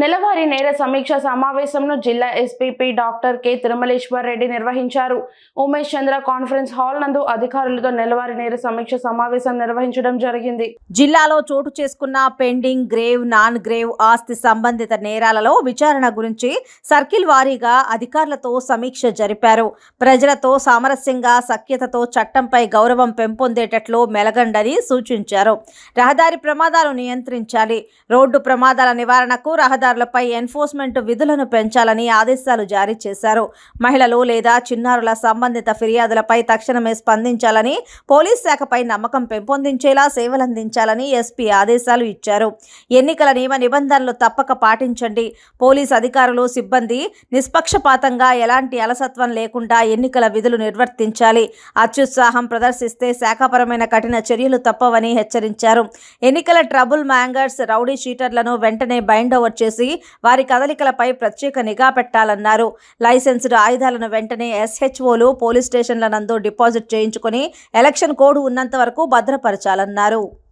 నెలవారీ నేర సమీక్ష సమావేశంను జిల్లా SPP doctor K. Tirumaleshwar Reddy నిర్వహించారు. ఉమేష్ చంద్ర కాన్ఫరెన్స్ హాల్ నందు అధికారులతో నెలవారీ నేర సమీక్ష సమావేశం నిర్వహించడం జరిగింది. జిల్లాలో చోటు చేసుకున్న పెండింగ్ గ్రేవ్ నాన్ గ్రేవ్ ఆస్తి సంబంధిత నేరాలలో విచారణ గురించి సర్కిల్ వారీగా అధికారులతో సమీక్ష జరిపారు. ప్రజలతో సామరస్యంగా సఖ్యతతో చట్టంపై గౌరవం పెంపొందేటట్లు మెలగండని సూచించారు. రహదారి ప్రమాదాలు నియంత్రించాలి. రోడ్డు ప్రమాదాల నివారణకు రహదారి రహదారులపై ఎన్ఫోర్స్మెంట్ విధులను పెంచాలని ఆదేశాలు జారీ చేశారు. మహిళలు లేదా చిన్నారుల సంబంధిత ఫిర్యాదులపై తక్షణమే స్పందించాలని పోలీస్ శాఖపై నమ్మకం పెంపొందించేలా సేవలందించాలని ఎస్పీ ఆదేశాలు ఇచ్చారు. ఎన్నికల నియమ నిబంధనలు తప్పక పాటించండి. పోలీస్ అధికారులు సిబ్బంది నిష్పక్షపాతంగా ఎలాంటి అలసత్వం లేకుండా ఎన్నికల విధులు నిర్వర్తించాలి. అత్యుత్సాహం ప్రదర్శిస్తే శాఖపరమైన కఠిన చర్యలు తప్పవని హెచ్చరించారు. ఎన్నికల ట్రబుల్ మ్యాంగర్స్ రౌడీ షీటర్లను వెంటనే బైండ్ ఓవర్ చేసి వారి కదలికలపై ప్రత్యేక నిఘా పెట్టాలన్నారు. లైసెన్స్డ్ ఆయుధాలను వెంటనే ఎస్హెచ్ఓలు పోలీస్ స్టేషన్ల నందు డిపాజిట్ చేయించుకుని ఎలక్షన్ కోడ్ ఉన్నంత వరకు భద్రపరచాలన్నారు.